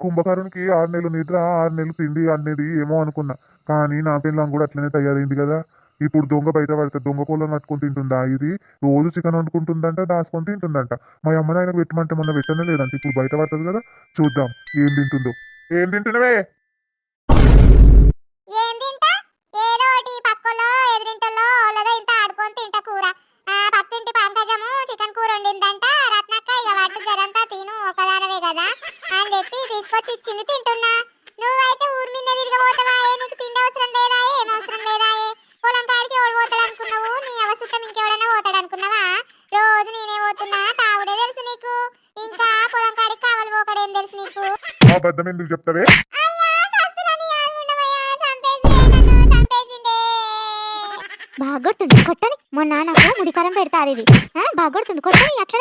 కుంభకరునికి ఆరు నెలలు నిద్ర ఆరు నెలలు తిండి అనేది ఏమో అనుకున్నా. కానీ నా పిల్లం కూడా అట్లనే తయారైంది కదా. ఇప్పుడు దొంగ బయట పడితే దొంగ కోళ్ళని పట్టుకుని తింటుందా ఇది? రోజు చికెన్ వండుకుంటుందంట దాచుకొని తింటుందంట. మా అమ్మ నాయనకు పెట్టమంటే మొన్న పెట్టనే లేదంట. ఇప్పుడు బయట పడుతుంది కదా. చూద్దాం ఏం తింటుందో. ఏం తింటున్నవే? కదా? అని చెప్పి తీసుకొచ్చి ఇచ్చింది. తింటున్నా. నువ్వైతే ఊరి మీద తిరగబోతావా నీకు తిండి అవసరం లేదా? ఏం అవసరం లేదా? పొలం కాడికి ఎవడు పోతాడు అనుకున్నావు నీ అవసరం ఇంకెవడన్నా పోతాడు అనుకున్నావా రోజు నేనే పోతున్నా. తాగుడే తెలుసు నీకు. ఇంకా పొలం కాడికి కావాలి పోకడేం తెలుసు నీకు? ఆ బద్దం ఎందుకు చెప్తావే? బాగొట్టుండు కొట్టని. మొన్న నాకు ముడికారం పెడతారు ఇది బాగొడుతుండు కొట్టని. అట్లా